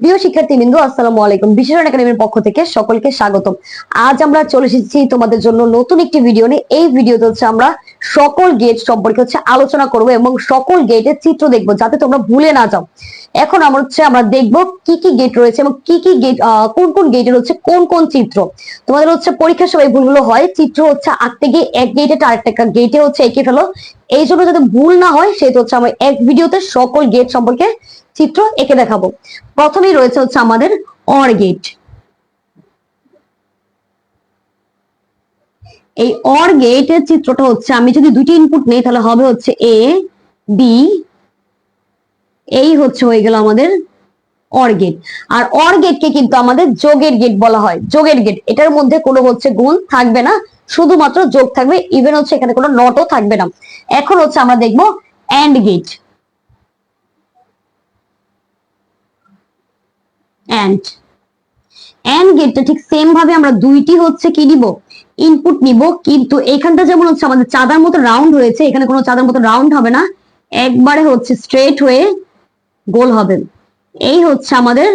প্রিয় শিক্ষার্থী বিন্দু, আসসালামু আলাইকুম। বিশেষ একাডেমির পক্ষ থেকে সকলকে স্বাগতম। আজ আমরা চলে এসেছি তোমাদের জন্য নতুন একটি ভিডিও নিয়ে। এই ভিডিওতে হচ্ছে আমরা সকল গেট সম্পর্কে হচ্ছে আলোচনা করব এবং সকল গেটের চিত্র দেখব, যাতে তোমরা ভুলে না যাও। এখন আমরা হচ্ছে, আমরা দেখব কি কি গেট রয়েছে এবং কি কি গেট কোন কোন গেটের হচ্ছে কোন কোন চিত্র। তোমাদের হচ্ছে পরীক্ষার সময় ভুলগুলো হয়। চিত্র হচ্ছে আঁকতে গিয়ে এক গেটে আরেকটা গেটে হচ্ছে এঁকে ফেলো। এই জন্য যাতে ভুল না হয়, সেটা হচ্ছে আমরা এক ভিডিওতে সকল গেট সম্পর্কে চিত্র এঁকে দেখাবো। প্রথমেই রয়েছে হচ্ছে আমাদের অর গেট এই অর গেটের চিত্রটা হচ্ছে, আমি যদি দুটি ইনপুট নেই, তাহলে হবে হচ্ছে এ বি এই হচ্ছে হয়ে গেল আমাদের অর গেট আর অর গেটকে কিন্তু আমাদের যোগের গেট বলা হয়। যোগের গেট এটার মধ্যে কোনো হচ্ছে গুণ থাকবে না। শুধুমাত্র যোগ থাকবে ইভেন হচ্ছে এখানে কোনো নটও থাকবে না। এখন হচ্ছে আমরা দেখব অ্যান্ড গেট অ্যান্ড অ্যান্ড গেটটা ঠিক সেম ভাবে আমরা দুইটি হচ্ছে কি নিব? ইনপুট নিব, কিন্তু এখানটা যেমন হচ্ছে আমাদের চাঁদার মতো রাউন্ড হয়েছে এখানে কোনো চাঁদার মতো রাউন্ড হবে না। একবারে হচ্ছে স্ট্রেট হয়ে গোল হবে। এই হচ্ছে আমাদের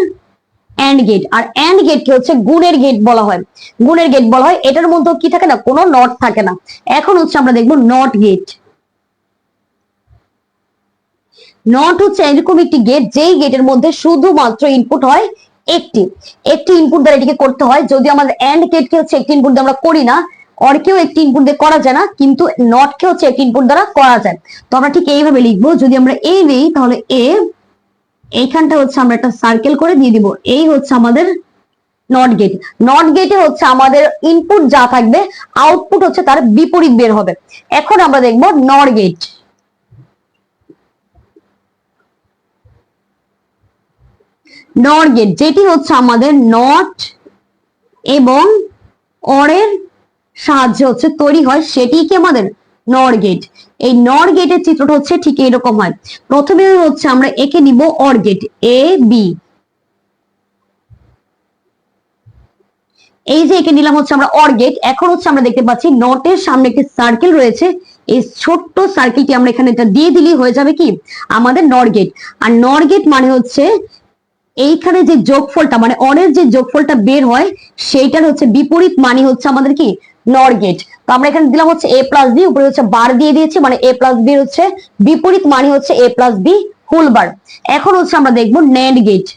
অ্যান্ড গেট আর অ্যান্ড গেটকে হচ্ছে গুণের গেট বলা হয়। গুণের গেট বলা হয়, এটার মধ্যে কি থাকে না? কোনো নট থাকে না। এখন হচ্ছে আমরা দেখব নট গেট নট হচ্ছে এরকম একটি গেট যেই গেটের মধ্যে শুধুমাত্র ইনপুট হয় একটি। একটি ইনপুট দ্বারা এটিকে করতে হয়। যদি আমাদের এন্ড গেটকে হচ্ছে একটি ইনপুট দিয়ে আমরা করি না অরকেও একটি ইনপুট দিয়ে করা যায় না, কিন্তু নটকে হচ্ছে একটি ইনপুট দ্বারা করা যায়। তো আমরা ঠিক এইভাবে লিখব। যদি আমরা এ নেই, তাহলে এ এইখানটা হচ্ছে আমরা একটা সার্কেল করে দিয়ে দিব। এই হচ্ছে আমাদের নট গেট নট গেটে হচ্ছে আমাদের ইনপুট যা থাকবে আউটপুট হচ্ছে তার বিপরীত বের হবে। এখন আমরা দেখব নর গেট নর গেট যেটি হচ্ছে আমাদের নট এবং অরের সাহায্যে হচ্ছে তৈরি হয়, সেটি কি আমাদের? নর গেট এই নর গেটের চিত্রটা হচ্ছে ঠিক এরকম হয়। প্রথমে হচ্ছে আমরা একে নিব অর গেট এ বি এই যে একে নিলাম হচ্ছে আমরা অর গেট এখন হচ্ছে আমরা দেখতে পাচ্ছি নটের সামনে একটি সার্কেল রয়েছে। এই ছোট্ট সার্কেলটি আমরা এখানে এটা দিয়ে দিলেই হয়ে যাবে কি? আমাদের নর গেট আর নর গেট মানে হচ্ছে এইখানে যে যোগফলটা মানে অনের যে যোগফলটা বের হয়, সেইটার হচ্ছে বিপরীত মানে হচ্ছে আমাদের কি? নর গেট আমরা এখানে দিলাম হচ্ছে এ প্লাস বি উপরে হচ্ছে বার দিয়ে দিয়েছি মানে এ প্লাস বি হচ্ছে বিপরীত মানে হচ্ছে A plus B whole bar এখন হচ্ছে আমরা দেখব ন্যান্ড গেট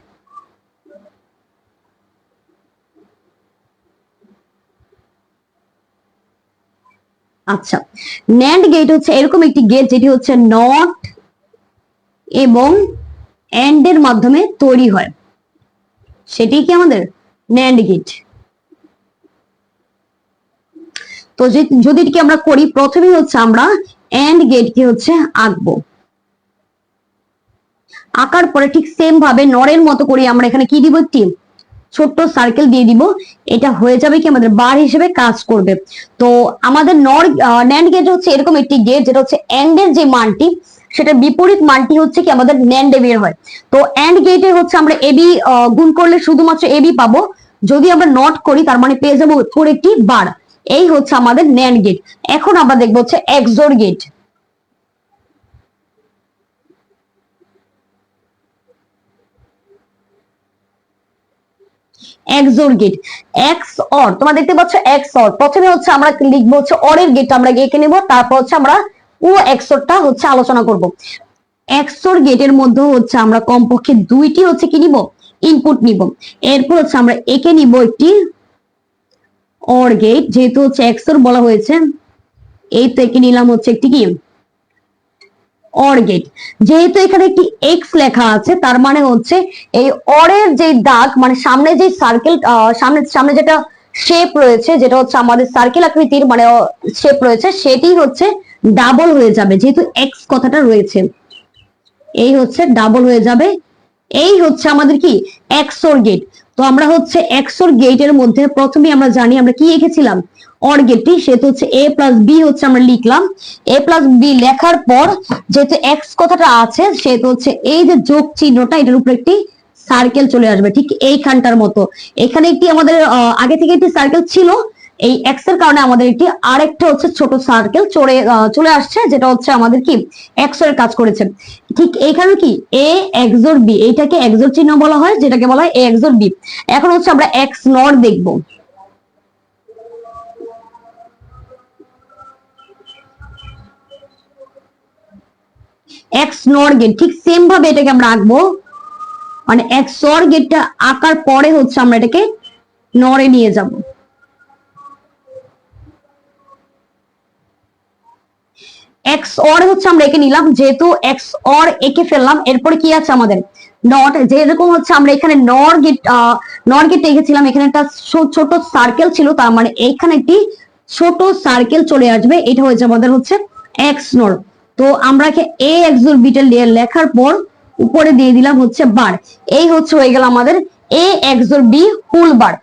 আচ্ছা ন্যান্ড গেট হচ্ছে এরকম একটি গেট যেটি হচ্ছে নট এবং এন্ড এর মাধ্যমে তৈরি হয়। সেটি কি আমাদের? ন্যান্ড গেট তো যে- যদি এটিকে আমরা করি প্রথমে হচ্ছে আমরা এন্ড গেটকে হচ্ছে আঁকবো। আঁকার পরে ঠিক সেম ভাবে নরের মতো করে আমরা এখানে কি দিব একটি ছোট্ট সার্কেল দিয়ে দিব। এটা হয়ে যাবে কি আমাদের বার হিসেবে কাজ করবে। তো আমাদের নর ন্যান্ড গেট হচ্ছে এরকম একটি গেট যেটা হচ্ছে এন্ড এর যে মানটি, সেটা বিপরীত মানটি হচ্ছে কি আমাদের ন্যান্ডে বের হয়। তো এন্ড গেটে হচ্ছে আমরা এবি গুণ করলে শুধুমাত্র এবি পাবো। যদি আমরা নট করি, তার মানে পেয়ে যাব উপর একটি বার এই হচ্ছে আমাদের ন্যান্ড গেট এখন আমরা দেখব হচ্ছে XOR gate XOR gate X OR তোমরা দেখতে পাচ্ছ এক্স অর প্রথমে হচ্ছে আমরা লিখব হচ্ছে অরের গেট আমরা এঁকে নেব, তারপর হচ্ছে আমরা ও এক্সোরটা হচ্ছে আলোচনা করব। এক্সোর গেটের মধ্যে হচ্ছে আমরা কমপক্ষে দুইটি হচ্ছে কি নিব? ইনপুট নিব। এরপর হচ্ছে আমরা এঁকে নিব একটি অর গেট যেহেতু হচ্ছে এক্সোর বলা হয়েছে, এই তো এঁকে নিলাম হচ্ছে একটি কি? অর গেট যেহেতু এখানে একটি এক্স লেখা আছে, তার মানে হচ্ছে এই অরের যে দাগ মানে সামনে যে সার্কেল সামনে সামনে যেটা শেপ রয়েছে, যেটা হচ্ছে আমাদের সার্কেল আকৃতির মানে শেপ রয়েছে, সেটি হচ্ছে ডাবল হয়ে যাবে, যেহেতু এক্স কথাটা রয়েছে। এই হচ্ছে ডাবল হয়ে যাবে। এই হচ্ছে আমাদের কি? এক্সোর গেট তো আমরা হচ্ছে এক্সোর গেটের মধ্যে প্রথমে আমরা জানি আমরা কি এঁকেছিলাম অর গেটটি সেটা হচ্ছে এ প্লাস বি হচ্ছে আমরা লিখলাম। এ প্লাস বি লেখার পর যেহেতু এক্স কথাটা আছে, সেহেতু হচ্ছে এই যে যোগ চিহ্নটা, এটার উপর একটি সার্কেল চলে আসবে, ঠিক এইখানটার মতো। এখানে একটি আমাদের আগে থেকে একটি সার্কেল ছিল এই এক্সের কারণে আমাদের একটি আরেকটা হচ্ছে ছোট সার্কেল চড়ে চলে আসছে, যেটা হচ্ছে আমাদের কি এক্সের কাজ করেছে। ঠিক এইখানে কি এ এক্সোর বি এইটাকে এক্সোর চিহ্ন বলা হয়, যেটাকে বলা হয় এ এক্সোর বি এখন হচ্ছে আমরা এক্স নর দেখব। এক্স নর গেট ঠিক সেম ভাবে এটাকে আমরা আঁকবো। মানে এক্স গেটটা আঁকার পরে হচ্ছে আমরা এটাকে নরে নিয়ে যাব। এক্স অর হচ্ছে আমরা একে নিলাম, যেহেতু এক্স অর একে ফেললাম, এরপরে কি আছে আমাদের? নট যেরকম হচ্ছে আমরা এখানে নর গেট নর গেট রেখেছিলাম এখানে একটা ছোট সার্কেল ছিল, তার মানে এখানে একটি ছোট সার্কেল চলে আসবে, এটা হয়েছে আমাদের হচ্ছে এক্স নর তো আমরা এ এক্সোর বিটা লেখার পর উপরে দিয়ে দিলাম হচ্ছে বার এই হচ্ছে হয়ে গেল আমাদের A XOR B whole bar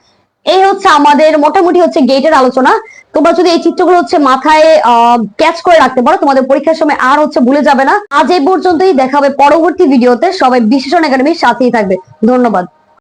এই হচ্ছে আমাদের মোটামুটি হচ্ছে গেটের আলোচনা। তোমরা যদি এই চিত্রগুলো হচ্ছে মাথায় ক্যাচ করে রাখতে পারো, তোমাদের পরীক্ষার সময় আর হচ্ছে ভুলে যাবে না। আজ এই পর্যন্তই দেখাবে পরবর্তী ভিডিওতে সবাই বিশেষণ একাডেমির সাথেই থাকবে। ধন্যবাদ।